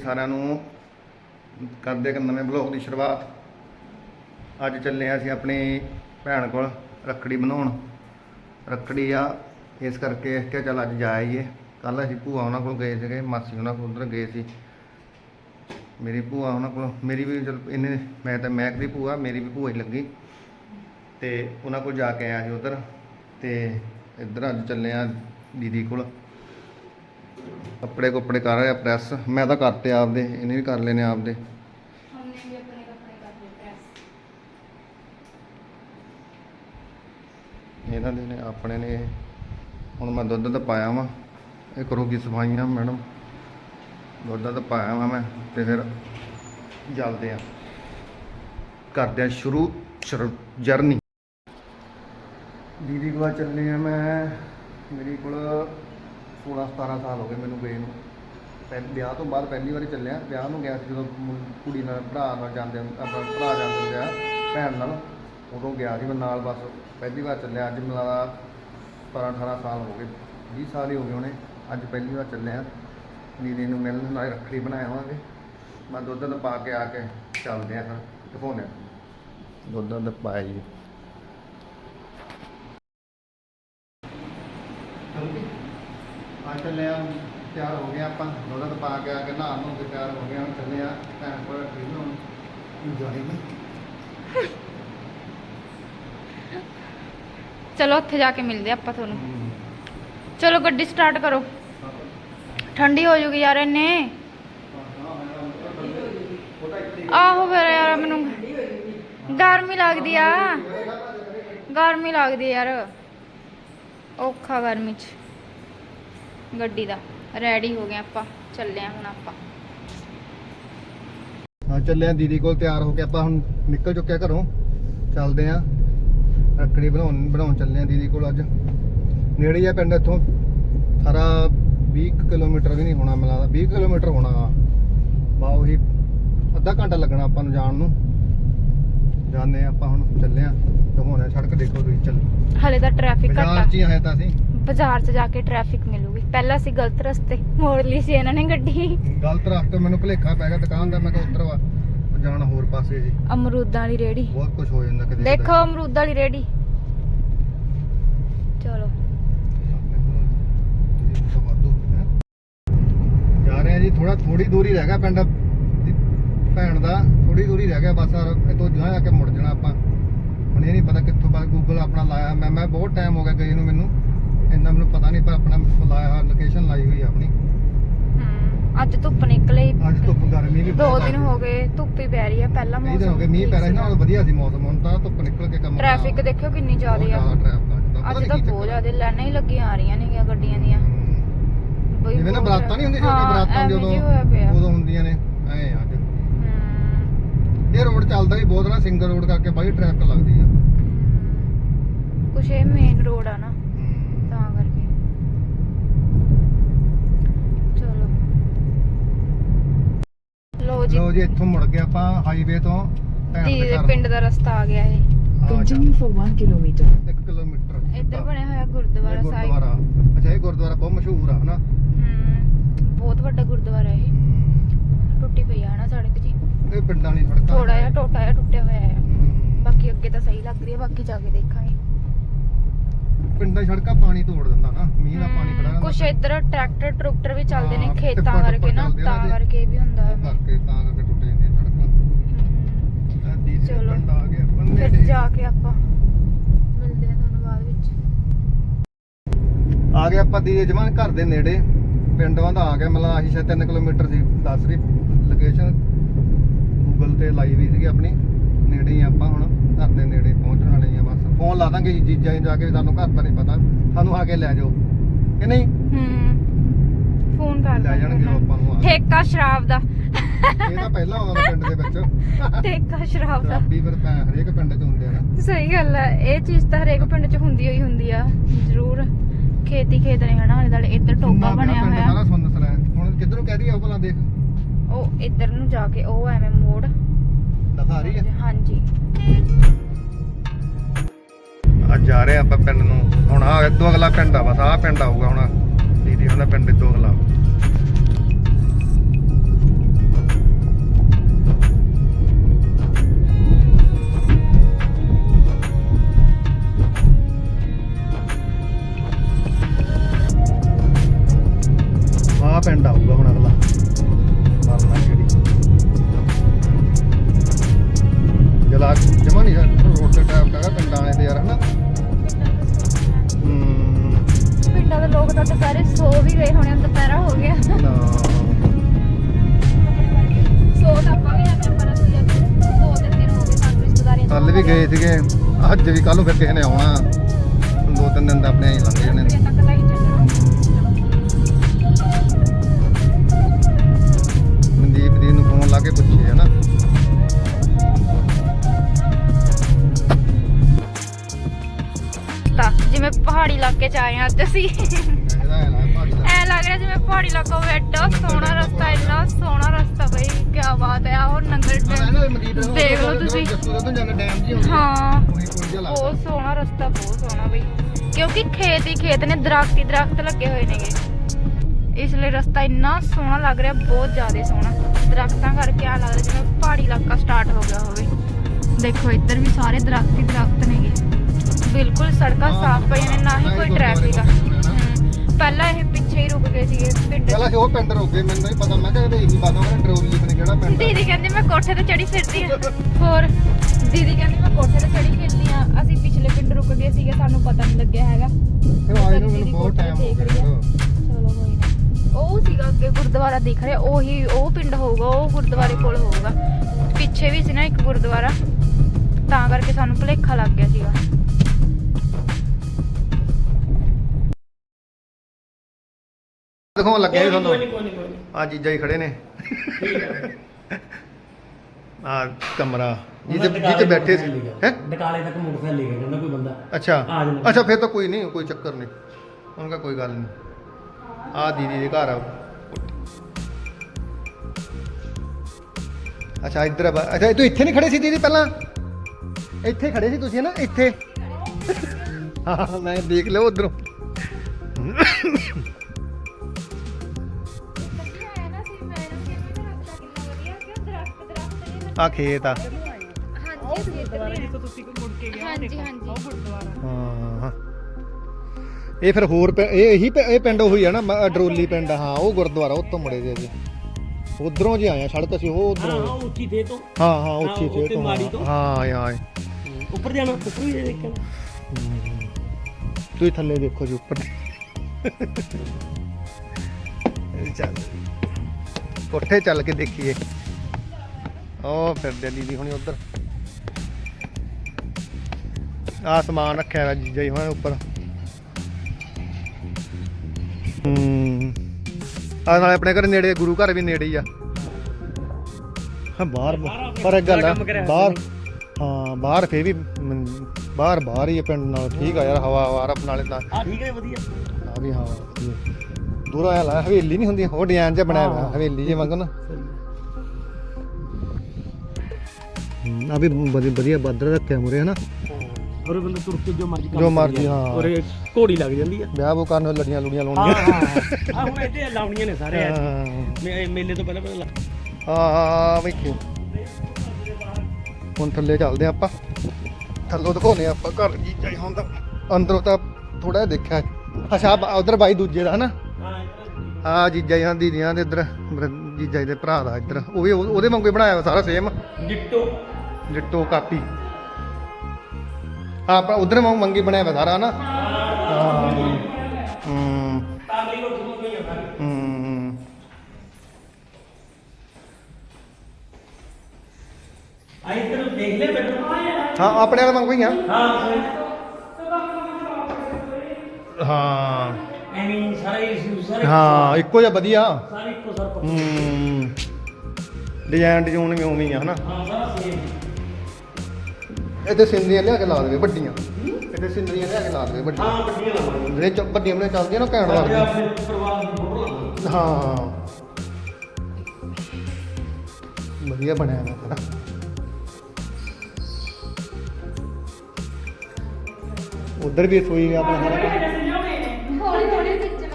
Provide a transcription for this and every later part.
ਸਾਰਿਆਂ ਨੂੰ ਕਰਦੇ ਇੱਕ ਨਵੇਂ ਬਲੌਗ ਦੀ ਸ਼ੁਰੂਆਤ। ਅੱਜ ਚੱਲੇ ਹਾਂ ਅਸੀਂ ਆਪਣੀ ਭੈਣ ਕੋਲ ਰੱਖੜੀ ਬਣਾਉਣ। ਰੱਖੜੀ ਆ, ਇਸ ਕਰਕੇ ਕਿ ਚੱਲ ਅੱਜ ਜਾ ਆਈਏ। ਕੱਲ ਅਸੀਂ ਭੂਆ ਉਹਨਾਂ ਕੋਲ ਗਏ ਸੀਗੇ, ਮਾਸੀ ਉਹਨਾਂ ਕੋਲ ਉਧਰ ਗਏ ਸੀ। ਮੇਰੀ ਭੂਆ ਉਹਨਾਂ ਕੋਲ, ਮੇਰੀ ਵੀ ਚਲ ਇਹਨੇ ਮੈਂ ਤਾਂ, ਮੈਂ ਦੀ ਭੂਆ, ਮੇਰੀ ਵੀ ਭੂਆ ਹੀ ਲੱਗੀ। ਤੇ ਉਹਨਾਂ ਕੋਲ ਜਾ ਕੇ ਆਇਆ ਸੀ ਉਧਰ। ਤੇ ਇੱਧਰ ਅੱਜ ਚੱਲੇ ਆ ਦੀਦੀ ਕੋਲ। ਕੱਪੜੇ ਕੁੱਪੜੇ ਕਰ ਰਿਹਾ ਪ੍ਰੈਸ ਮੈਂ ਤਾਂ ਕਰਤੇ ਆਪਦੇ ਇਹਨੇ ਵੀ ਕਰ ਲੈਨੇ ਆਪਦੇ हमने भी अपने कपड़े कर लिए प्रेस ਇਹਨਾਂ ਦੇ ਨੇ ਆਪਣੇ ਨੇ ਇਹ। ਹੁਣ ਮੈਂ ਦੁੱਧ ਤਾਂ ਪਾਇਆ ਵਾਂ ਇਹ ਕਰੂਗੀ ਸਫਾਈਆਂ ਮੈਡਮ ਦੁੱਧ ਤਾਂ ਪਾਇਆ ਵਾਂ ਮੈਂ ਤੇ ਫਿਰ ਚੱਲਦੇ ਆ ਕਰਦੇ ਆ ਸ਼ੁਰੂ ਜਰਨੀ ਦੀਦੀ ਕੋਲ ਚੱਲੇ ਆ ਮੈਂ ਮੇਰੀ ਕੋਲ 16 17 ਸਾਲ ਹੋ ਗਏ ਮੈਨੂੰ ਗਏ ਨੂੰ। ਪਹਿ, ਵਿਆਹ ਤੋਂ ਬਾਅਦ ਪਹਿਲੀ ਵਾਰੀ ਚੱਲਿਆ। ਵਿਆਹ ਨੂੰ ਗਿਆ ਸੀ ਜਦੋਂ ਮੁੰ- ਕੁੜੀ ਨਾਲ, ਭਰਾ ਨਾਲ ਜਾਂਦੇ ਆਪਣਾ ਭਰਾ ਜਾਂਦੇ ਹੁੰਦੇ ਆ ਭੈਣ ਨਾਲ। ਉਦੋਂ ਗਿਆ ਸੀ ਮੈਂ ਨਾਲ ਬਸ। ਪਹਿਲੀ ਵਾਰ ਚੱਲਿਆ। ਅੱਜ ਮੈਨੂੰ ਲੱਗਦਾ 17 18 ਸਾਲ ਹੋ ਗਏ। 20 ਸਾਲ ਹੀ ਹੋ ਗਏ ਹੋਣੇ। ਅੱਜ ਪਹਿਲੀ ਵਾਰ ਚੱਲਿਆ। ਦੀਦੀ ਨੂੰ ਮਿਲਣ ਨਾਲ ਰੱਖੜੀ ਬਣਾਵਾਂਗੇ ਮੈਂ ਦੁੱਧ ਦੁੱਧ ਪਾ ਕੇ ਆ ਕੇ ਚੱਲਦੇ ਆ ਫਿਰ। ਦਿਖਾਉਂਦੇ ਆ। ਦੁੱਧ ਦੁੱਧ ਪਾਇਆ ਜੀ ਆ ਚੱਲੇ ਆ ਤਿਆਰ ਹੋ ਗਏ ਆਪਾਂ ਦੁੱਧ ਪਾ ਕੇ ਆ ਕੇ ਨਹਾ ਨੂੰ ਕੇ ਤਿਆਰ ਹੋ ਗਏ ਹੁਣ ਚੱਲੇ ਆ ਭੈਣ ਕੋਲ ਰੱਖੜੀ ਬਣਾਉਣ ਇੰਜੋਏ ਚਲੋ ਉੱਥੇ ਜਾ ਕੇ ਮਿਲਦੇ ਆਪਾਂ ਤੁਹਾਨੂੰ। ਚਲੋ ਗੱਡੀ ਸਟਾਰਟ ਕਰੋ। ਠੰਡੀ ਹੋ ਜੂਗੀ ਯਾਰ ਇੰਨੇ। ਆਹੋ ਫਿਰ ਯਾਰ ਮੈਨੂੰ ਗਰਮੀ ਲੱਗਦੀ ਆ। ਗਰਮੀ ਲੱਗਦੀ ਯਾਰ। ਔਖਾ ਗਰਮੀ ਚ। ਗੱਡੀ ਦਾ। ਰੈਡੀ ਹੋ ਗਏ ਆਪਾਂ। ਚੱਲੇ ਆ ਹੁਣ ਆਪਾਂ। ਹਾਂ ਚੱਲੇ ਆ ਦੀਦੀ ਕੋਲ ਤਿਆਰ ਹੋ ਕੇ ਆਪਾਂ ਹੁਣ ਨਿਕਲ ਚੁੱਕੇ ਆ ਘਰੋਂ। ਚੱਲਦੇ ਆ ਰੱਖੜੀ ਬਣਾਉਣ ਬਣਾਉਣ ਚੱਲੇ ਆ ਦੀਦੀ ਕੋਲ ਅੱਜ। ਨੇੜੇ ਆ ਪਿੰਡ ਇੱਥੋਂ। ਸਾਰਾ 20 ਕੁ ਕਿਲੋਮੀਟਰ ਵੀ ਨਹੀਂ ਹੋਣਾ ਮੈਨੂੰ ਲੱਗਦਾ। 20 ਕਿਲੋਮੀਟਰ ਹੋਣਾ ਬਾ ਉਹੀ ਅੱਧਾ ਘੰਟਾ ਲੱਗਣਾ ਆਪਾਂ ਨੂੰ ਜਾਣ ਨੂੰ। ਜਾਂਦੇ ਆ ਆਪਾਂ ਹੁਣ ਚੱਲੇ ਆ ਤੇ ਹੁਣ ਸੜਕ ਦੇਖੋ ਤੁਸੀਂ ਚੱਲ। ਹਲੇ ਤਾਂ ਟ੍ਰੈਫਿਕ ਘੱਟ ਬਾਜ਼ਾਰ ਆ 'ਚ ਹੀ ਆਏ ਤਾਂ ਅਸੀਂ। ਬਾਜ਼ਾਰ 'ਚ ਜਾ ਕੇ ਟ੍ਰੈਫਿਕ ਮਿਲੂਗੀ। ਪਹਿਲਾਂ ਅਸੀਂ ਗਲਤ ਰਸਤੇ ਮੋੜ ਲਈ ਸੀ ਇਹਨਾਂ ਨੇ ਗੱਡੀ। ਗਲਤ ਰਸਤੇ ਮੈਨੂੰ ਭੁਲੇਖਾ ਪੈ ਗਿਆ ਦੁਕਾਨ ਦਾ ਮੈਂ ਕਿਹਾ ਉੱਧਰ ਵਾ ਜਾਣਾ ਹੋਰ ਪਾਸੇ ਜੀ। ਅਮਰੂਦਾਂ ਦੀ ਰੇੜੀ ਬਹੁਤ ਕੁਝ ਹੋ ਜਾਂਦਾ ਕਦੇ ਦੇਖੋ ਅਮਰੂਦ ਵਾਲੀ ਰੇੜੀ ਚਲੋ। ਜਾ ਰਹੇ ਆ ਜੀ ਥੋੜਾ ਥੋੜੀ ਦੂਰੀ ਰਹਿ ਗਿਆ ਪਿੰਡ। ਭੈਣ ਦਾ ਥੋੜੀ ਦੂਰੀ ਰਹਿ ਗਿਆ ਬਸ ਇਹ ਤੋਂ ਜਹਾਂ ਆ ਕੇ ਮੁੜ ਜਾਣਾ ਆਪਾਂ। ਹੁਣ ਇਹ ਨਹੀਂ ਪਤਾ ਕਿੱਥੋਂ ਬਸ ਗੂਗਲ ਆਪਣਾ ਲਾਇਆ। ਮੈਂ ਮੈਂ ਬਹੁਤ ਟਾਈਮ ਹੋ ਗਿਆ ਗਏ ਨੂੰ ਮੈਨੂੰ। ਇੰਨਾ ਮੈਨੂੰ ਪਤਾ ਨਹੀਂ ਪਰ ਆਪਣਾ ਲਾਇਆ ਲੋਕੇਸ਼ਨ ਲਾਈ ਹੋਈ ਆ ਆਪਣੀ। ਹਮ, ਅੱਜ ਧੁੱਪ ਨਿਕਲੀ। ਅੱਜ ਧੁੱਪ ਗਰਮੀ ਵੀ ਦੋ ਬਹੁਤ ਦਿਨ ਆ ਹੋ ਗਏ ਧੁੱਪ ਹੀ ਪੈ ਰਹੀ ਆ ਪਹਿਲਾਂ ਕਈ ਦਿਨ ਹੋ ਗਏ ਮੀਂਹ ਪੈ ਰਿਹਾ ਸੀ ਨਾ ਉਦੋਂ ਵਧੀਆ ਸੀ ਮੌਸਮ ਹੁਣ ਤਾਂ ਧੁੱਪ ਨਿਕਲ ਕੇ ਕੰਮ ਟ੍ਰੈਫਿਕ ਦੇਖਿਓ ਕਿੰਨੀ ਜ਼ਿਆਦਾ ਆ। ਟ੍ਰੈਫਿਕ ਅੱਜ ਤਾਂ ਬਹੁਤ ਜ਼ਿਆਦਾ ਲਾਈਨਾਂ ਹੀ ਲੱਗੀਆਂ ਆ ਰਹੀਆਂ ਨੇਗੀਆਂ ਗੱਡੀਆਂ ਦੀਆਂ। ਬਈ ਜਿਵੇਂ ਨਾ ਬਹੁਤ ਬਰਾਤਾਂ ਨਹੀਂ ਹੁੰਦੀਆਂ ਹਾਂ, ਬਰਾਤਾਂ ਐਵੇਂ ਜਦੋਂ ਜਿਹੀ ਹੋਇਆ ਪਿਆ। ਉਦੋਂ ਹੁੰਦੀਆਂ ਨੇ ਐ ਅੱਜ। ਹਮ, ਇਹ ਰੋਡ ਚੱਲਦਾ ਵੀ ਬਹੁਤ ਨਾ ਸਿੰਗਲ ਰੋਡ ਕਰਕੇ ਬੜੀ ਟ੍ਰੈਫਿਕ ਲੱਗਦੀ ਆ। ਹਮ, ਕੁਛ ਇਹ ਮੇਨ ਰੋਡ ਆ ਨਾ ਤਾਂ ਕਰਕੇ ਚਲੋ ਲੋ ਜੀ ਲੋ ਜੀ ਇੱਥੋਂ ਮੁੜ ਗਏ ਆਪਾਂ ਹਾਈਵੇ ਤੋਂ ਭੈਣ ਦੀ ਦੇ ਘਰ ਪਿੰਡ ਦਾ ਰਸਤਾ ਆ ਗਿਆ ਇਹ। Continue for 1 kilometer. 1 ਕਿਲੋਮੀਟਰ। ਇੱਧਰ ਬਣਿਆ ਹੋਇਆ ਗੁਰਦੁਆਰਾ ਇਹ ਸਾਹਿਬ। ਗੁਰਦੁਆਰਾ। ਅੱਛਾ ਇਹ ਗੁਰਦੁਆਰਾ ਬਹੁਤ ਮਸ਼ਹੂਰ ਆ ਹਨਾ? ਹਮ, ਬਹੁਤ ਵੱਡਾ ਗੁਰਦੁਆਰਾ ਇਹ। ਟੁੱਟੀ ਪਈ ਆ ਨਾ ਸੜਕ ਜੀ। ਇਹ ਪਿੰਡਾਂ ਦੀ ਸੜਕਾਂ ਥੋੜਾ ਜਿਹਾ ਟੋਟਾ ਜਿਹਾ ਟੁੱਟਿਆ ਹੋਇਆ ਹੈ। ਹਮ, ਬਾਕੀ ਅੱਗੇ ਤਾਂ ਸਹੀ ਲੱਗ ਰਹੀ ਹੈ ਬਾਕੀ ਜਾ ਕੇ ਦੇਖਾਂਗੇ। ਪਿੰਡਾਂ ਦੀ ਸੜਕਾਂ ਪਾਣੀ ਤੋੜ ਦਿੰਦਾ ਨਾ ਮੀਂਹ ਦਾ ਪਾਣੀ ਖੜਾ ਰਹਿੰਦਾ ਕੁਛ ਇੱਧਰ ਟਰੈਕਟਰ ਟਰੂਕਟਰ ਵੀ ਚੱਲਦੇ ਨੇ ਹਾਂ, ਖੇਤਾਂ ਟਿੱਪਰ ਕਰਕੇ ਨਾ ਚੱਲਦੇ ਆ ਤਾਂ ਇਹਦੇ। ਕਰਕੇ ਵੀ ਹੁੰਦਾ। ਹੈ ਕਰਕੇ ਤਾਂ ਕਰਕੇ ਟੁੱਟ ਜਾਂਦੀਆਂ ਸੜਕਾਂ। ਹਮ, ਆਹ ਦੀਦੀ ਦੇ ਚਲੋ। ਪਿੰਡ ਆ ਗਏ ਆਪਾਂ ਫਿਰ। ਜਾ ਕੇ ਆਪਾਂ ਮਿਲਦੇ ਆ ਤੁਹਾਨੂੰ ਬਾਅਦ ਵਿੱਚ। ਆ ਗਏ ਆਪਾਂ ਦੀ ਜਮਾਨ ਘਰ ਦੇ ਨੇੜੇ। ਪਿੰਡ ਵਾਂਦਾ ਆ ਗਿਆ ਮਤਲਬ ਆਹੀ ਸ਼ਾਇਦ 3 ਕਿਲੋਮੀਟਰ ਸੀ ਦੱਸ ਰਹੀ ਲੋਕੇਸ਼ਨ ਗੂਗਲ ਤੇ ਲਾਈ ਵੀ ਸੀਗੀ ਆਪਣੀ। ਨੇੜੇ ਹੀ ਆਪਾਂ ਹੁਣ ਘਰ ਦੇ ਨੇੜੇ ਪਹੁੰਚਣ ਵਾਲੇ ਹੀ ਆ ਬਸ ਫੋਨ ਲਾ ਦਾਂਗੇ ਜੀ ਜੀਜਾ ਜੀ ਜਾ ਕੇ ਵੀ ਘਰ ਤਾਂ ਨਹੀਂ ਪਤਾ। ਸਾਨੂੰ ਆ ਕੇ ਲੈ ਜਾਓ। ਕਿ ਨਹੀਂ? ਹੂੰ ਫੋਨ ਕਰ ਲੈ ਜਾਣਗੇ ਉਹ ਆਪਾਂ ਨੂੰ ਆ ਕੇ। ਠੇਕਾ ਸ਼ਰਾਬ ਦਾ। ਇਹ ਤਾਂ ਪਹਿਲਾਂ ਆਉਂਦਾ ਪਿੰਡ ਦੇ ਵਿੱਚ। ਠੇਕਾ ਸ਼ਰਾਬ ਦਾ। ਸ਼ਰਾਬੀ ਫਿਰ ਭੈਣ ਹਰੇਕ ਪਿੰਡ 'ਚ ਹੁੰਦੇ ਆ ਨਾ। ਸਹੀ ਗੱਲ ਹੈ ਇਹ ਚੀਜ਼ ਤਾਂ ਹਰੇਕ ਪਿੰਡ 'ਚ ਹੁੰਦੀ ਹੋਈ ਹੁੰਦੀ ਆ। ਜ਼ਰੂਰ। ਖੇਤੀ ਖੇਤ ਨੇ ਹਨਾ ਦੁਆਲੇ ਇੱਧਰ ਟੋਬਾ ਬਣਿਆ ਪਿੰਡ ਸਾਰਾ ਹੋਇਆ ਸੁੰਨ ਸਰਾ ਹੁਣ ਕਿੱਧਰੋਂ ਕਹਿ ਰਹੀ ਆ ਉਹ ਭਲਾ ਦੇਖ। ਉਹ ਇੱਧਰ ਨੂੰ ਜਾ ਕੇ ਉਹ ਐਵੇਂ ਮੋੜ। ਦਿਖਾ ਰਹੀ ਆ। ਹਾਂਜੀ। ਅੱਜ ਜਾ ਰਹੇ ਆਪਾਂ ਪਿੰਡ ਨੂੰ। ਹੁਣ ਆ ਦੋ ਅਗਲਾ ਪਿੰਡ ਆ ਬਸ, ਆਹ ਪਿੰਡ ਆਊਗਾ ਹੁਣ। ਦੀਦੀ ਉਹਨਾਂ ਪਿੰਡ ਸੀਗੇ। ਅੱਜ ਵੀ ਕੱਲ ਨੂੰ ਫਿਰ ਕਿਸੇ ਨੇ ਆਉਣਾ। ਦੋ ਤਿੰਨ ਦਿਨ ਤਾਂ ਆਪਣੇ ਹੀ ਲੰਘ ਜਾਣੇ ਨੇ। ਮਨਦੀਪ ਦੀ ਨੂੰ ਫੋਨ ਲਾ ਕੇ ਪੁੱਛੇ ਹਨਾ। ਤਾਂ ਜਿਵੇਂ ਪਹਾੜੀ ਇਲਾਕੇ ਚ ਆਏ ਹਾਂ ਅੱਜ ਅਸੀਂ ਇਹਦਾ ਹੈ ਨਾ ਭਾਰੀ ਦਾ ਐ ਲੱਗ ਰਿਹਾ ਜਿਵੇਂ ਪਹਾੜੀ ਇਲਾਕਾ ਹੋਵੇ ਐਡਾ ਸੋਹਣਾ ਰਸਤਾ ਇੰਨਾ ਸੋਹਣਾ ਰਸਤਾ ਬਈ ਕੀ ਬਾਤ ਹੈ ਆਹ ਨੰਗਲ ਮੈਂ ਨਾ ਮਨਦੀਪ ਨੂੰ ਦੇਖ ਲਓ ਤੁਸੀਂ। ਡੈਮ ਹਾਂ ਬਹੁਤ ਸੋਹਣਾ ਰਸਤਾ ਬਹੁਤ ਸੋਹਣਾ ਬਈ। ਕਿਉਂਕਿ ਖੇਤ ਹੀ ਖੇਤ ਨੇ ਦਰਖਤ ਹੀ ਦਰਖਤ ਲੱਗੇ ਹੋਏ ਨੇਗੇ। ਇਸ ਲਈ ਰਸਤਾ ਇੰਨਾ ਸੋਹਣਾ ਲੱਗ ਰਿਹਾ ਬਹੁਤ ਜ਼ਿਆਦਾ ਸੋਹਣਾ। ਦਰਖਤਾਂ ਕਰਕੇ ਆ ਲੱਗਦਾ ਜਿਵੇਂ ਪਹਾੜੀ ਇਲਾਕਾ ਸਟਾਰਟ ਹੋ ਗਿਆ ਹੋਵੇ। ਦੇਖੋ ਇੱਧਰ ਵੀ ਸਾਰੇ ਦਰਖਤ ਹੀ ਦਰਖਤ ਨੇਗੇ। ਬਿਲਕੁਲ ਸੜਕਾਂ ਸਾਫ਼ ਪਈਆਂ ਨੇ ਨਾ ਹੀ ਕੋਈ ਟ੍ਰੈਫਿਕ ਆ। ਪਹਿਲਾਂ ਇਹ ਪਿੱਛੇ ਹੀ ਰੁਕ ਗਏ ਸੀਗੇ ਪਿੰਡ 'ਚ। ਪਹਿਲਾਂ ਕਿ ਉਹ ਪਿੰਡ ਰੋਕੇ ਮੈਨੂੰ ਨਹੀਂ ਪਤਾ ਮੈਂ ਕਿਹਾ ਇਹਦੇ ਇਹੀ ਬਾਤਾਂ ਕਰਨ ਡਰੋਲੀ ਆਪਣੇ ਕਿਹੜਾ ਪਿੰਡ ਆ। ਦੀਦੀ ਕਹਿੰਦੀ ਮੈਂ ਕੋਠੇ ਤੇ ਚੜੀ ਫਿਰਦੀ ਆ ਹੋਰ ਦੀਦੀ ਕਹਿੰਦੀ ਮੈਂ ਕੋਠੇ ਤੇ ਚੜੀ ਫਿਰਦੀ ਆ ਅਸੀਂ ਪਿਛਲੇ ਪਿੰਡ ਰੁਕ ਗਏ ਸੀਗੇ ਸਾਨੂੰ ਪਤਾ ਨਹੀਂ ਲੱਗਿਆ ਹੈਗਾ। ਫਿਰ ਆਏ ਨੂੰ ਮੈਨੂੰ ਬਹੁਤ ਟਾਈਮ ਹੋ ਗਿਆ ਚਲੋ ਕੋਈ ਨਾ। ਉਹ ਸੀਗਾ ਅੱਗੇ ਗੁਰਦੁਆਰਾ ਦਿਖ ਰਿਹਾ ਉਹੀ ਉਹ ਪਿੰਡ ਹੋਊਗਾ ਉਹ ਗੁਰਦੁਆਰੇ ਕੋਲ ਹੋਊਗਾ। ਪਿੱਛੇ ਵੀ ਸੀ ਨਾ ਇੱਕ ਗੁਰਦੁਆਰਾ ਤਾਂ ਕਰਕੇ ਸਾਨੂੰ ਭੁਲੇਖਾ ਲੱਗ ਗਿਆ ਸੀਗਾ। ਦਿਖਾਉਣ ਲੱਗਿਆ ਜੀ ਕੋਈ ਤੁਹਾਨੂੰ? ਨਹੀਂ ਕੋਈ ਨਹੀਂ ਕੋਈ ਨਹੀਂ ਆ ਜੀਜਾ ਹੀ ਖੜੇ ਨੇ। ਠੀਕ ਹੈ ਆ ਕਮਰਾ। ਜਿੱਥੇ ਜਿੱਥੇ ਬੈਠੇ ਸੀ। ਹੈ? ਡਕਾਲੇ ਤੱਕ ਮੋਟਰਸਾਈਕਲ ਲੈ ਕੇ ਜਾਂਦਾ ਕੋਈ ਬੰਦਾ। ਅੱਛਾ। ਅੱਛਾ ਫਿਰ ਤਾਂ ਕੋਈ ਨਹੀਂ ਕੋਈ ਚੱਕਰ ਨਹੀਂ। ਉਹਨਾਂ ਦਾ ਕੋਈ ਗੱਲ ਨਹੀਂ। ਆ ਦੀਦੀ ਦੇ ਘਰ ਆ ਅੱਛਾ ਇੱਧਰ ਆ ਅੱਛਾ ਤੂੰ ਇੱਥੇ ਨਹੀਂ ਖੜੇ ਸੀ ਦੀਦੀ ਪਹਿਲਾਂ? ਇੱਥੇ ਖੜੇ ਸੀ ਤੁਸੀਂ ਨਾ? ਇੱਥੇ? ਹਾਂ ਮੈਂ ਦੇਖ ਲਿਆ ਉਧਰੋਂ। ਆ ਖੇਤ ਆ। ਹਾਂਜੀ ਹਾਂਜੀ। ਹਾਂ। ਇਹ ਫਿਰ ਹੋਰ ਪਿੰ- ਇਹ ਇਹੀ ਪਿੰ- ਇਹ ਪਿੰਡ ਉਹੀ ਆ ਨਾ ਮ- ਡਰੋਲੀ ਪਿੰਡ ਹਾਂ ਉਹ ਗੁਰਦੁਆਰਾ ਤੋਂ ਮੁੜੇ ਦੇ ਜੀ। ਉਧਰੋਂ ਜੀ ਆਇਆ ਸੜਕ ਸੀ ਉਹ ਹਾਂ ਹਾਂ ਉਧਰੋਂ ਉੱਚੀ ਦੇ ਤੋਂ। ਹਾਂ ਹਾਂ ਉੱਥੇ ਹਾਂ, ਤੇ ਉੱਥੇ ਤੋਂ ਮਾੜੀ ਤੋਂ। ਹਾਂ ਆਇਆ ਉੱਪਰ ਜਾਣਾ ਉੱਪਰ ਵੀ ਦੇਖਣ। ਤੁਸੀਂ ਥੱਲੇ ਦੇਖੋ ਜੀ ਉੱਪਰ। ਚੱਲ। ਕੋਠੇ ਚੱਲ ਕੇ ਦੇਖੀਏ। ਉਹ ਫਿਰਦੇ ਦੀਦੀ ਹੁਣੀ ਉਧਰ। ਆਸਮਾਨ ਰੱਖਿਆ ਵਾ ਜੀਜਾ ਜੀ ਹੁਣੇ ਉੱਪਰ। ਹੂੰ। ਆ ਨਾਲੇ ਆਪਣੇ ਘਰ ਨੇੜੇ ਗੁਰੂ ਘਰ ਵੀ ਨੇੜੇ ਹੀ ਆ। ਹਾਂ ਬਾਹਰ ਪਰ ਇੱਕ ਗੱਲ ਆ ਬਾਹਰ ਹਾਂ ਬਾਹਰ ਫੇ ਵੀ ਮਨ- ਬਾਹਰ ਬਾਹਰ ਹੀ ਆ ਪਿੰਡ ਨਾਲ ਠੀਕ ਆ ਯਾਰ ਹਵਾ ਹਵਾ ਨਾਲੇ ਤਾਂ ਆ ਠੀਕ ਹੈ ਵਧੀਆ। ਆ ਵੀ ਹਾਂ ਦੂਰਾ ਆ ਲਾ ਹਵੇਲੀ ਨਹੀਂ ਹੁੰਦੀ ਉਹ ਡਿਜ਼ਾਈਨ ਜਿਹਾ ਬਣਾਇਆ ਹੋਇਆ। ਹਵੇਲੀ ਜੇ ਵਾਂਗੂ ਨਾ। ਆ ਵੀ ਵਧੀਆ ਵਧੀਆ ਬਾਦਰ ਰੱਖਿਆ ਮੁਰੇ ਹਨਾ। ਔਰ ਬੰਦਾ ਤੁਰ ਕੇ ਜੋ ਮਰਜ਼ੀ ਜੋ ਮਰਜ਼ੀ, ਹਾਂ। ਔਰ ਇਹ ਘੋੜੀ ਲੱਗ ਜਾਂਦੀ ਆ। ਵਿਆਹ ਉਹ ਕਰਨ ਲੜੀਆਂ ਲੁੜੀਆਂ ਹਾਂ ਲਾਉਣੀਆਂ ਹਾਂ। ਆ ਹੁਣ ਇੱਥੇ ਲਾਉਣੀਆਂ ਨੇ ਸਾਰੇ। ਐਤਕੀ। ਹਾਂ। ਮੇ- ਮੇਲੇ ਤੋਂ ਪਹਿਲਾਂ ਪਹਿਲਾਂ ਆ ਵੇਖਿਓ। ਹੁਣ ਥੱਲੇ ਚੱਲਦੇ ਆਪਾਂ। ਥੱਲੋਂ ਦਿਖਾਉਨੇ ਆਪਾਂ ਘਰ ਜੀ ਚਾਹੀ ਹੁੰਦਾ। ਅੰਦਰੋਂ ਤਾਂ ਥੋੜਾ ਜਿਹਾ ਦੇਖਿਆ। ਅੱਛਾ ਉਧਰ ਬਾਈ ਦੂਜੇ ਦਾ ਹਨਾ। ਹਾਂ ਆ ਜੀਜਾ ਜੀ ਦੀਦੀਆਂ ਦੇ ਇੱਧਰ ਮੇਰਾ ਜੀਜਾ ਜੀ ਦੇ ਭਰਾ ਦਾ ਇੱਧਰ। ਉਹ ਵੀ ਉਹ- ਉਹਦੇ ਵਾਂਗੂ ਹੀ ਬਣਾਇਆ ਹੋਇਆ ਸਾਰਾ ਸੇਮ ਡਿੱਟੋ ਡਿੱਟੋ ਕਾਪੀ। ਹਾਂ, ਆਪਾਂ ਉਧਰ ਵਾਂਗੂ ਮੰਗੀ ਬਣਾਇਆ ਹੋਇਆ ਸਾਰਾ, ਹਨਾ? ਹਾਂ। ਹੂੰ। ਤਾਗਲੀ ਹਾਂ, ਆਪਣੇ ਵਾਲੇ ਹਾਂ ਹਾਂ। ਇੱਕੋ ਜਿਹਾ ਵਧੀਆ। ਸਾਰੇ ਇੱਕੋ ਸਰ ਹੂੰ। ਡਿਜ਼ਾਈਨ ਡਿਜ਼ਾਈਨ ਵੀ ਉਵੇਂ ਹੀ ਆ, ਹਨਾ? ਹਾਂ, ਸਾਰਾ ਸੇਮ ਇੱਥੇ ਸਿੰਦਰੀਆਂ ਲਿਆ ਕੇ ਲਾ ਦੇਵੇ ਵੱਡੀਆਂ। ਇੱਥੇ ਸਿੰਦਰੀਆਂ ਲਿਆ ਕੇ ਲਾ ਦੇਵੇ ਵੱਡੀਆਂ। ਹਾਂ ਵੱਡੀਆਂ ਲਾਵਾਂਗੇ। ਜਿਹੜੇ ਚ- ਵੱਡੀਆਂ ਬਣੇ ਚੱਲਦੀਆਂ ਨਾ ਘੈਂਟ ਸਾਡੇ ਲੱਗਦੀਆਂ ਆਪਣੇ ਪਰਿਵਾਰ ਦੀ ਫੋਟੋ ਲਾਵਾਂਗੇ ਹਾਂ। ਵਧੀਆ ਬਣਿਆ ਹੋਇਆ ਸਾਰਾ ਉਧਰ ਵੀ ਸੋਈ ਆਪਣਾ ਸਾਰਾ।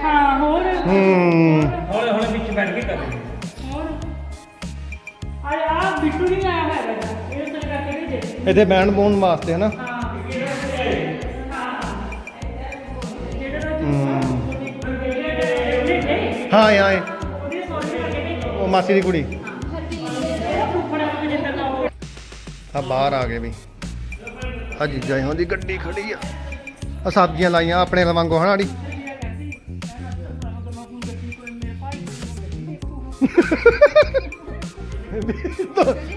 ਹਾਂ ਹੋਰ। ਹੂੰ। ਹੌਲੇ ਹੌਲੇ ਵਿੱਚ ਬੈਠ ਕੇ ਕਰਦੇ ਆ ਬਿੱਟੂ ਨਹੀਂ ਆਇਆ ਦੇ ਇੱਥੇ ਬੈਂਡ ਬੋਨ ਵਾਸਤੇ, ਹਨਾ? ਹੂੰ। ਹਾਂ ਯਾਰ ਉਹ ਮਾਸੀ ਦੀ ਕੁੜੀ। ਆ ਬਾਹਰ ਆ ਗਏ ਵੀ। ਆ ਜੀਜਾ ਇਹਨਾਂ ਦੀ ਗੱਡੀ ਖੜੀ ਆ। ਆ ਸਬਜ਼ੀਆਂ ਲਾਈਆਂ ਆਪਣੇ ਲਵਾਂਗੋ ਹਨਾ ਆੜੀ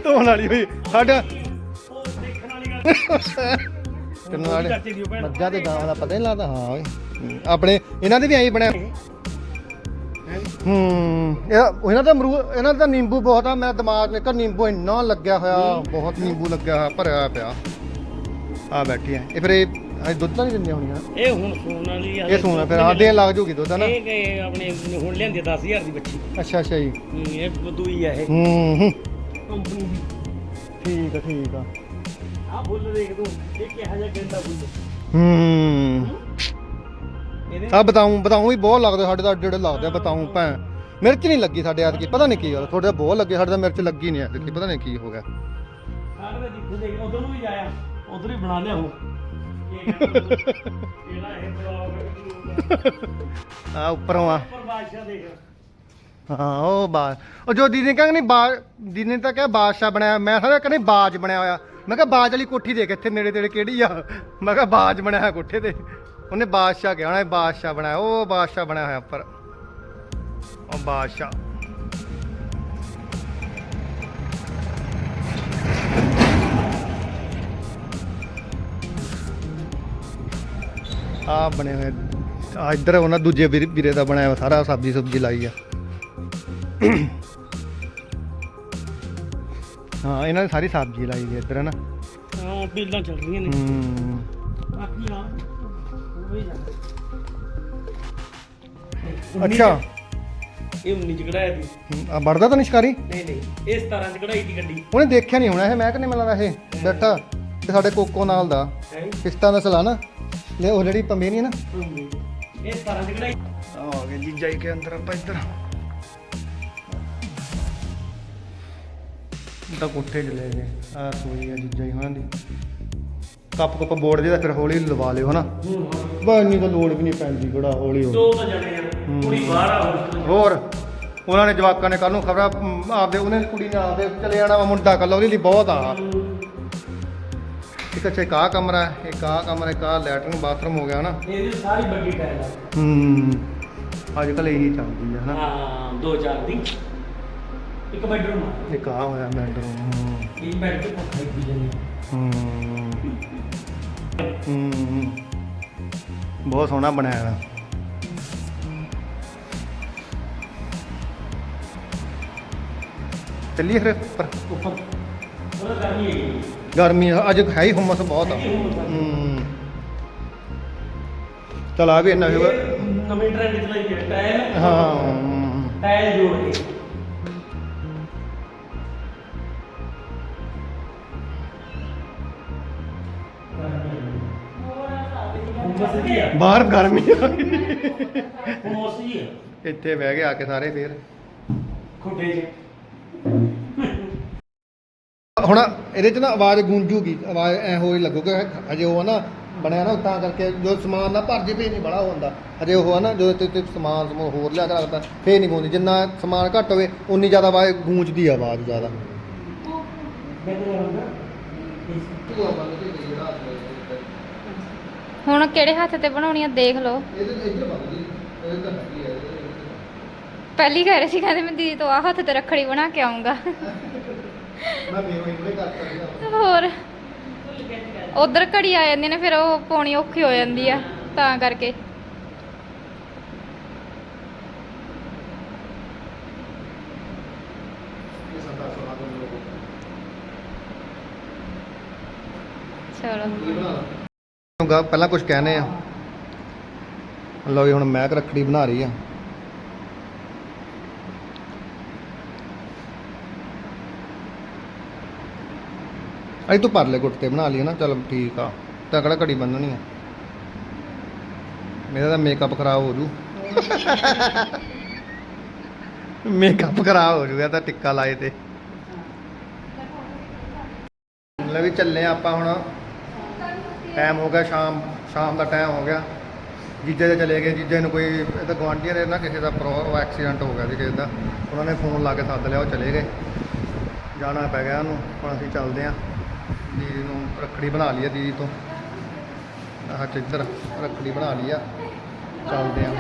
ਧੋਣ ਵਾਲੀ ਹੋਈ। ਸਾਡਾ ਦੇਖਣ ਵਾਲੀ? ਚਾਚੇ ਦੀ ਉਹ ਭੈਣ। ਮੱਝਾਂ ਦਾ ਪਤਾ ਨਹੀਂ ਲੱਗਦਾ? ਹਾਂ ਓਏ। ਹੂੰ, ਆਪਣੇ ਇਹਨਾਂ ਦੇ ਵੀ ਐਂ ਬਣਿਆ। ਹੂੰ? ਇਹ ਇਹਨਾਂ ਦਾ ਅਮਰੂ ਇਹਨਾਂ ਦਾ ਨਿੰਬੂ ਬਹੁਤ ਆ ਮੈਂ ਦਿਮਾਗ ਨੇ ਕਿ ਨਿੰਬੂ ਇੰਨਾ ਲੱਗਿਆ ਹੋਇਆ ਬਹੁਤ ਨਿੰਬੂ ਲੱਗਿਆ ਹੋਇਆ ਭਰਿਆ ਪਿਆ। ਆ ਬੈਠੀ ਆ ਇਹ ਫਿਰ ਇਹ ਇਹ ਦੁੱਧ ਤਾਂ ਨਹੀਂ ਦਿੰਦੀਆਂ ਹੋਣੀਆਂ ਇਹ ਹੁਣ ਸੂਣ ਵਾਲੀ ਆ ਇਹ ਸੋਨਾ ਫਿਰ ਆ ਦੇਣ ਲੱਗ ਜੂਗੀ ਦੁੱਧ ਨਾ ਇਹ ਕਿ ਆਪਣੇ ਹੁਣ ਲਿਆਂਦੀ 10000 ਦੀ ਬੱਚੀ। ਅੱਛਾ ਅੱਛਾ ਜੀ। ਹੂੰ, ਇਹ ਬਦੂਈ ਆ ਇਹ। ਹੂੰ ਹੂੰ। ਕੰਪਨੀ ਦੀ ਠੀਕ ਆ ਠੀਕ ਆ। ਆ ਫੁੱਲ ਦੇਖ ਤੂੰ ਇਹ ਕਿਹਾ ਜਿਹਾ ਗੰਦਾ ਫੁੱਲ? ਹੂੰ। ਇਹਦੇ ਆ ਬਤਾਉਂ ਬਤਾਉਂ ਵੀ ਬਹੁਤ ਲੱਗਦੇ ਸਾਡੇ ਤਾਂ ਜਿਹੜੇ ਲੱਗਦੇ ਆ ਬਤਾਉਂ ਭੈਂ ਮਿਰਚ ਨਹੀਂ ਲੱਗੀ ਸਾਡੇ ਐਤਕੀ ਪਤਾ ਨਹੀਂ ਕੀ ਗੱਲ ਤੁਹਾਡੇ ਤਾਂ ਬਹੁਤ ਲੱਗੇ ਸਾਡੇ ਤਾਂ ਮਿਰਚ ਲੱਗੀ ਨਹੀਂ ਐਤਕੀ ਪਤਾ ਨਹੀਂ ਕੀ ਹੋ ਗਿਆ। ਆਹ ਦਾ ਜਿੱਥੇ ਦੇਖ ਉਧਰ ਨੂੰ ਵੀ ਜਾਇਆ ਉਧਰ ਹੀ ਬਣਾ ਲਿਆ ਉਹ। ਇਹ ਕਹਿੰਦਾ ਇਹਦਾ ਇਹ ਬਲੌਗ ਆ। ਉੱਪਰੋਂ ਆ। ਪਰ ਬਾਦਸ਼ਾਹ ਦੇਖ। ਹਾਂ ਉਹ ਬਾ ਉਹ ਜੋ ਦੀਦੀ ਨੇ ਕਹਿੰਦੇ ਨਹੀਂ ਬਾ ਦੀਦੀ ਨੇ ਤਾਂ ਕਿਹਾ ਬਾਦਸ਼ਾਹ ਬਣਾਇਆ ਮੈਂ ਸਾਰਾ ਕਹਿੰਦੇ ਬਾਜ ਬਣਿਆ ਹੋਇਆ। ਮੈਂ ਕਿਹਾ ਬਾਜ ਵਾਲੀ ਕੋਠੀ ਦੇਖ ਇੱਥੇ ਨੇੜੇ ਤੇੜੇ ਕਿਹੜੀ ਆ। ਮੈਂ ਕਿਹਾ ਬਾਜ ਬਣਿਆ ਹੋਇਆ ਕੋਠੇ ਤੇ। ਉਹਨੇ ਬਾਦਸ਼ਾਹ ਕਿਹਾ, ਉਹਨੇ ਬਾਦਸ਼ਾਹ ਬਣਾਇਆ, ਉਹ ਬਾਦਸ਼ਾਹ ਬਣਾਇਆ ਹੋਇਆ ਉੱਪਰ। ਉਹ ਬਾਦਸ਼ਾਹ। ਆ ਬਣੇ ਹੋਏ ਆ ਇੱਧਰ ਉਹਨਾਂ ਦੂਜੇ ਵੀਰੇ ਦਾ ਬਣਾਇਆ ਸਾਰਾ ਸਬਜ਼ੀ ਸੁਬਜ਼ੀ ਲਾਈ ਆ। ਹਾਂ ਇਹਨਾਂ ਨੇ ਸਾਰੀ ਸਬਜ਼ੀ ਲਾਈ ਦੀ ਇੱਧਰ ਨਾ ਹਾਂ ਬੀਲਾਂ ਚੱਲ ਰਹੀਆਂ ਨੇ। ਹੂੰ। ਬਾਕੀ ਆ ਉਹ ਵੀ ਜਾਂਦਾ। ਅੱਛਾ। ਇਹ 19 ਚ ਕਢਾਇਆ ਦੀ ਆ ਵੜਦਾ ਤਾਂ ਨਹੀਂ ਸ਼ਿਕਾਰੀ ਨਹੀਂ ਨਹੀਂ ਇਹ 17 ਚ ਕਢਾਈ ਦੀ ਗੱਡੀ। ਉਹਨੇ ਦੇਖਿਆ ਨਹੀਂ ਹੋਣਾ ਇਹ ਮੈਂ ਕਹਿੰਦਾ ਮੈਨੂੰ ਲੱਗਦਾ ਇਹ ਬੈਠਾ ਤੇ ਸਾਡੇ ਕੋਕੋ ਨਾਲ ਦਾ। ਕਿਸ਼ਤਾਂ ਦਾ ਸਲਾ ਨਾ ਲੈ ਉਹ ਜਿਹੜੀ ਪੰਮੇ ਨਹੀਂ ਨਾ। ਇਹ 17 ਚ ਕਢਾਈ। ਆ ਗਏ ਜੀ ਕੇ ਅੰਦਰ ਆਪਾਂ ਇੱਧਰ। ਤਾਂ ਕੋਠੇ ਚ ਲੈ ਗਏ। ਆ ਸੋਈ ਆ ਜੀਜਾ ਜੀ ਉਹਨਾਂ ਦੀ। ਕੱਪ ਕੱਪ ਬੋਰਡ ਜਿਹਦਾ ਫਿਰ ਹੌਲੀ ਲਵਾ ਲਿਓ ਹਨਾ। ਬਸ ਇੰਨੀ ਤਾਂ ਲੋੜ ਵੀ ਨਹੀਂ ਪੈਂਦੀ ਕਿਹੜਾ ਹੌਲੀ ਹੌਲੀ ਦੋ ਤਾਂ ਜਣੇ ਆ ਕੁੜੀ ਬਾਹਰ ਆ ਹੁਣ ਹੋਰ ਉਹਨਾਂ ਨੇ ਜਵਾਕਾਂ ਨੇ ਕੱਲ ਨੂੰ ਖਬਰਾਂ ਆਪਦੇ ਉਹਨੇ ਕੁੜੀ ਨੇ ਆਪਦੇ ਚਲੇ ਜਾਣਾ ਵਾ ਮੁੰਡਾ ਕੱਲ ਉਹਦੇ ਲਈ ਬਹੁਤ ਆ। ਇੱਕ ਅੱਛਾ ਇੱਕ ਆਹ ਕਮਰਾ ਹੈ, ਇੱਕ ਆਹ ਕਮਰਾ ਇੱਕ ਆਹ ਲੈਟਰਨ ਬਾਥਰੂਮ ਹੋ ਗਿਆ ਹਨਾ। ਇਹਦੀ ਸਾਰੀ ਵੱਡੀ ਟਾਇਲ ਹੂੰ। ਅੱਜ ਕੱਲ ਇਹੀ ਚੱਲਦੀ ਆ ਹਨਾ। ਹਾਂ ਦੋ ਚਾਰ ਦੀ। ਇੱਕ ਬੈਡਰੂਮ ਆ। ਇੱਕ ਆਹ ਹੋਇਆ ਬੈਡਰੂਮ ਇਹ ਬੈੱਡ ਤੇ ਪੱਖਾ ਇੱਕ ਜਣੇ ਹੂੰ। ਹੂੰ। ਬਹੁਤ ਸੋਹਣਾ ਬਣਾਇਆ ਹੋਇਆ। ਚੱਲੀਏ ਫਿਰ ਉੱਪਰ। ਉੱਪਰ। ਉਹਦਾ ਕਰਨੀ ਹੈ ਗਰਮੀ ਆ, ਅੱਜ ਹੈ ਹੀ ਹੁਮਸ ਬਹੁਤ ਆ। ਹੂੰ। ਚਲ ਆ ਵੀ ਇੰਨਾ ਵੀ ਨਵੇਂ ਟ੍ਰੈਂਡ ਚਲਾਈ ਹੈ ਟਾਇਲ। ਹਾਂ। ਟਾਇਲ ਜੋੜ ਕੇ। ਬਸ ਕੀ ਆ ਬਾਹਰ ਗਰਮੀ ਆ ਮੋਸ ਜੀ ਆ। ਇੱਥੇ ਬਹਿ ਗਏ ਆ ਕੇ ਸਾਰੇ ਫੇਰ। ਖੁੱਡੇ ਚ ਹੁਣ ਇਹਦੇ ਚ ਨਾ ਆਵਾਜ਼ ਗੂੰਜੂਗੀ ਆਵਾਜ਼ ਐ ਹੋਈ ਲੱਗੂਗਾ। ਅਜੇ ਉਹ ਆ ਨਾ ਬਣਿਆ ਨਾ ਤਾਂ ਕਰਕੇ ਜੋ ਸਮਾਨ ਨਾ ਭਰ ਜੇ ਫੇਰ ਨਹੀਂ ਬੜਾ ਹੁੰਦਾ। ਅਜੇ ਉਹ ਆ ਨਾ ਜਦੋਂ ਤੇ ਤੇ ਸਮਾਨ ਸਮੂਹ ਹੋਰ ਲਿਆ ਕੇ ਰੱਖਦਾ ਫੇਰ ਨਹੀਂ ਗੂੰਜਦੀ। ਜਿੰਨਾ ਸਮਾਨ ਘੱਟ ਹੋਵੇ ਉਨੀ ਜ਼ਿਆਦਾ ਆਵਾਜ਼ ਗੂੰਜਦੀ ਆ ਆਵਾਜ਼ ਜ਼ਿਆਦਾ। ਹੁਣ ਕਿਹੜੇ ਹੱਥ ਤੇ ਬਣਾਉਣੀ ਆ ਦੇਖ ਲਓ ਪਹਿਲੀ ਕਹਿ ਰਹੇ ਸੀ ਕਹਿੰਦੇ ਮੈਂ ਦੀਦੀ ਤੋਂ ਆ ਹੱਥ ਤੇ ਰੱਖੜੀ ਬਣਾ ਕੇ ਆਉਂਗਾ ਹੋਰ ਉਧਰ ਘੜੀ ਆ ਜਾਂਦੀ ਨੇ ਫਿਰ ਉਹ ਪਾਉਣੀ ਔਖੀ ਹੋ ਜਾਂਦੀ ਆ ਤਾਂ ਕਰਕੇ। ਚਲੋ। ਗਾ ਪਹਿਲਾਂ ਕੁਝ ਕਹਿਣੇ ਆ। ਲਓ ਜੀ, ਹੁਣ ਮਹਿਕ ਰੱਖੜੀ ਬਣਾ ਰਹੀ ਆ। ਅਈ ਤੂੰ ਪਰਲੇ ਗੁੱਟ ਤੇ ਬਣਾ ਲਈ ਨਾ, ਚਲ ਠੀਕ ਆ। ਤਾਂ ਘੜੀ ਬੰਨਣੀ ਆ? ਮੇਰਾ ਤਾਂ ਮੇਕਅਪ ਖਰਾਬ ਹੋ ਜੂ। ਮੇਕਅਪ ਖਰਾਬ ਹੋ ਜੂਗਾ, ਤਾਂ ਟਿੱਕਾ ਲਾਏ ਤੇ। ਲੈ ਵੀ ਚੱਲੇ ਆ ਆਪਾਂ ਹੁਣ। ਟਾਈਮ ਹੋ ਗਿਆ ਸ਼ਾਮ ਸ਼ਾਮ ਦਾ ਟਾਈਮ ਹੋ ਗਿਆ। ਜੀਜੇ ਦੇ ਚਲੇ ਗਏ। ਜੀਜੇ ਨੂੰ ਕੋਈ ਇਹਦਾ ਗਵਾਂਢੀਆਂ ਦੇ ਨਾ ਕਿਸੇ ਦਾ ਪ੍ਰੋ ਐਕਸੀਡੈਂਟ ਹੋ ਗਿਆ ਸੀ ਕਿਸੇ ਦਾ। ਉਹਨਾਂ ਨੇ ਫੋਨ ਲਾ ਕੇ ਸੱਦ ਲਿਆ ਉਹ ਚਲੇ ਗਏ। ਜਾਣਾ ਪੈ ਗਿਆ ਉਹਨੂੰ। ਹੁਣ ਅਸੀਂ ਚੱਲਦੇ ਆਂ ਦੀਦੀ ਨੂੰ ਰੱਖੜੀ ਬਣਾ ਲਈ ਆ ਦੀਦੀ ਤੋਂ। ਆਹ ਚਿੱਤਰ ਰੱਖੜੀ ਬਣਾ ਲਈ ਆ। ਚੱਲਦੇ ਆਂ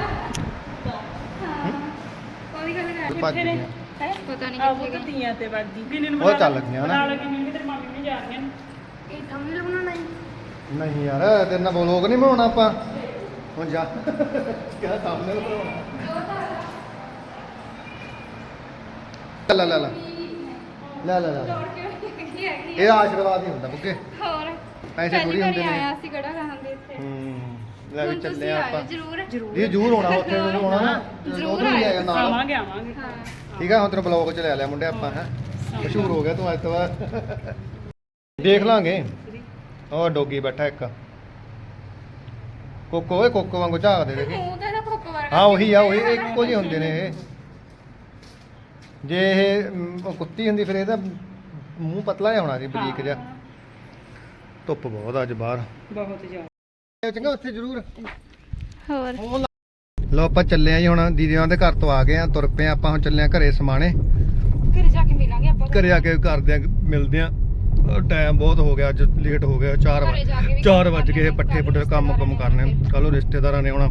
ਭੱਜ ਗਏ ਪਤਾ ਨਹੀਂ ਆਹ ਕਿੱਥੇ ਉਹ ਗਏ। ਧੀਆਂ ਤੇ ਵਗਦੀ ਕਿੰਨੇ ਨੂੰ ਉਹ ਚੱਲ ਗਈਆਂ ਨਾ। ਨਾਲ ਕਿੰਨੇ ਕਿਤੇ ਮਾਮੀ ਨੇ ਜਾ ਰਹੀਆਂ ਨੇ। ਇਹ ਥੰਬਨੇਲ ਬਣਾਉਣਾ ਹੈ। ਨਹੀਂ ਯਾਰ ਤੇਰੇ ਨਾਲ ਬਲੌਗ ਨਹੀਂ ਬਣਾਉਣਾ ਆਪਾਂ। ਹੁਣ ਜਾ। ਕਿਆ ਸਾਹਮਣੇ ਬਣਾਉਣਾ ਲੈ ਲੈ ਲੈ। ਲੈ ਲੈ ਲੈ। ਇਹ ਆਸ਼ੀਰਵਾਦ ਹੀ ਹੁੰਦਾ ਬੁੱਕੇ। ਹੋਰ। ਪੈਸੇ ਥੋੜੀ ਹੁੰਦੇ ਨੇ। ਆਇਆ ਸੀ ਕਿਹੜਾ ਕਹਾਂਗੇ ਇੱਥੇ। ਹੂੰ ਲੈ ਵੀ ਹੁਣ ਚੱਲੇ ਤੁਸੀਂ ਆਪਾਂ। ਜ਼ਰੂਰ। ਜ਼ਰੂਰ। ਇਹ ਜ਼ਰੂਰ ਹੋਣਾ ਉੱਥੇ ਨੂੰ ਹੋਣਾ ਨਾ ਜ਼ਰੂਰ ਉਧਰ ਵੀ ਆਇਆ ਨਾਲ। ਆਵਾਂਗੇ ਆਵਾਂਗੇ ਹਾਂ। ਠੀਕ ਆ ਹੁਣ ਤੈਨੂੰ ਬਲੌਗ ਚ ਲੈ ਲਿਆ ਮੁੰਡੇ ਆਪਾਂ ਹੈ। ਮਸ਼ਹੂਰ ਹੋ ਗਿਆ ਤੂੰ ਅੱਜ ਤੋਂ ਬਾਅਦ। ਦੇਖ ਲਾਂਗੇ। ਉਹ ਡੋਗੀ ਬੈਠਾ ਇੱਕ। ਕੋਕੋ ਓਏ ਕੋਕੋ ਵਾਂਗੂ ਝਾਕਦੇ ਦੇਖੀ। ਮੂੰਹ ਤੇ ਨਾ ਖੋਪ ਵਰਗਾ ਹਾਂ ਉਹੀ ਆ ਉਹੀ ਇੱਕੋ ਜਿਹੇ ਹੁੰਦੇ ਨੇ ਇਹ। ਜੇ ਇਹ ਮ, ਉਹ ਕੁੱਤੀ ਹੁੰਦੀ ਫਿਰ ਇਹਦਾ ਮੂੰਹ ਪਤਲਾ ਜਿਹਾ ਹੋਣਾ ਸੀ ਬਰੀਕ ਜਿਹਾ। ਧੁੱਪ ਬਹੁਤ ਆ ਅੱਜ ਬਾਹਰ। ਬਹੁਤ ਜ਼ਿਆਦਾ। ਇਹ ਚੰਗਾ ਉੱਥੇ ਜ਼ਰੂਰ। ਹੋਰ? ਲੋ ਆਪਾਂ ਚੱਲੇ ਆ ਜੀ ਹੁਣ ਦੀਦੀਆਂ ਦੇ ਘਰ ਤੋਂ ਆ ਗਏ ਆ ਤੁਰ ਪਏ ਆ ਆਪਾਂ ਹੁਣ ਚੱਲੇ ਆ ਘਰੇ ਸਮਾਣੇ। ਘਰੇ ਜਾ ਕੇ ਮਿਲਾਂਗੇ ਆਪਾਂ। ਘਰੇ ਆ ਕੇ ਕਰਦੇ ਆ ਮਿਲਦੇ ਆ। ਟਾਈਮ ਬਹੁਤ ਹੋ ਗਿਆ ਅੱਜ ਲੇਟ ਹੋ ਗਿਆ 4 ਘਰੇ ਜਾ ਕੇ ਵੀ 4 ਕੰਮ ਵਜ ਗਏ ਪੱਠੇ ਪੁੱਠੇ ਕੰਮ ਕੰਮ ਕਰਨੇ ਕੱਲ ਨੂੰ। ਰਿਸ਼ਤੇਦਾਰਾਂ ਨੇ ਆਉਣਾ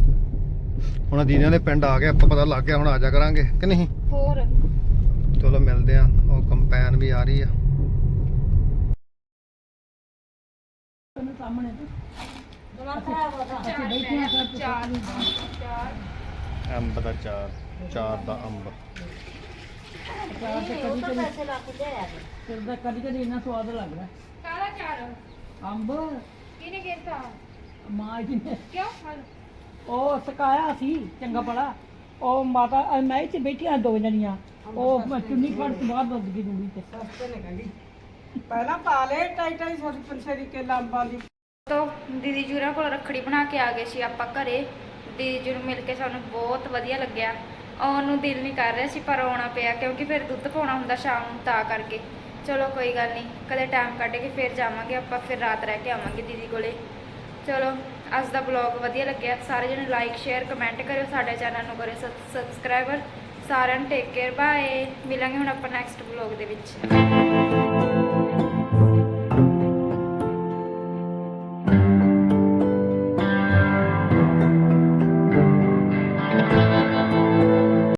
ਹੁਣ ਦੀਦੀਆਂ ਦੇ ਪਿੰਡ ਆ ਗਏ ਆਪਾਂ ਪਤਾ ਲੱਗ ਗਿਆ ਹੁਣ ਆ ਜਾ ਕਰਾਂਗੇ ਕਿ ਨਹੀਂ? ਹੋਰ? ਚਲੋ ਮਿਲਦੇ ਆ ਉਹ ਕੰਪੈਨ ਵੀ ਆ ਰਹੀ ਆ। ਸਾਹਮਣੇ ਅੰਬ ਦਾ ਚਾਰ ਚਾਰ ਦਾ ਅੰਬ। ਫਿਰ ਦਾ ਕਦੀ ਕਦੀ ਇੰਨਾ ਸਵਾਦ ਲੱਗਦਾ ਕਾਲਾ ਚਾਰ? ਅੰਬ। ਕਿਹਨੇ ਕੀਤਾ? ਮਾਂ ਜੀ ਨੇ। ਕਿਉਂ? ਹਲ। ਉਹ ਸਕਾਇਆ ਸੀ ਚੰਗਾ ਭਲਾ। ਉਹ ਮਾਤਾ ਅਹ ਮੈਂ ਇੱਥੇ ਬੈਠੀਆਂ ਦੋ ਜਣੀਆਂ। ਉਹ ਮੈਂ ਚੁੰਨੀ ਫੜ ਕੇ ਬਾਹਰ ਵੱਜ ਗਈ ਦੂੜੀ ਤੇ। ਪਹਿਲਾਂ ਪਾ ਲੈ ਟਾਈ ਟਾਈ ਸੌਰੀ ਪੰਛੇਰੀ ਕੇ ਲਾਂਬਾਂ ਦੀ। ਤੋ ਦੀਦੀ ਜੂਰਾ ਕੋਲ ਰੱਖੜੀ ਬਣਾ ਕੇ ਆ ਗਏ ਸੀ ਆਪਾਂ ਘਰੇ। ਦੀਦੀ ਜੀ ਨੂੰ ਮਿਲ ਕੇ ਸਾਨੂੰ ਬਹੁਤ ਵਧੀਆ ਲੱਗਿਆ। ਆਉਣ ਨੂੰ ਦਿਲ ਨਹੀਂ ਕਰ ਰਿਹਾ ਸੀ, ਪਰ ਆਉਣਾ ਪਿਆ, ਕਿਉਂਕਿ ਫਿਰ ਦੁੱਧ ਪਾਉਣਾ ਹੁੰਦਾ ਸ਼ਾਮ ਨੂੰ ਤਾਂ ਕਰਕੇ। ਚਲੋ ਕੋਈ ਗੱਲ ਨਹੀਂ, ਕਦੇ ਟਾਈਮ ਕੱਢ ਕੇ ਫਿਰ ਜਾਵਾਂਗੇ, ਆਪਾਂ ਫਿਰ ਰਾਤ ਰਹਿ ਕੇ ਆਵਾਂਗੇ ਦੀਦੀ ਕੋਲੇ। ਚਲੋ, ਅੱਜ ਦਾ ਬਲੌਗ ਵਧੀਆ ਲੱਗਿਆ। ਸਾਰੇ ਜਣੇ ਲਾਈਕ ਸ਼ੇਅਰ ਕਮੈਂਟ ਕਰਿਓ ਸਾਡੇ ਚੈਨਲ ਨੂੰ ਕਰਿਓ ਸਬਸਕ੍ਰਾਈਬਰ ਸਾਰਿਆਂ ਨੂੰ ਟੇਕ ਕੇਅਰ ਬਾਏ ਮਿਲਾਂਗੇ ਹੁਣ ਆਪਾਂ ਨੈਕਸਟ ਬਲੌਗ ਦੇ ਵਿੱਚ।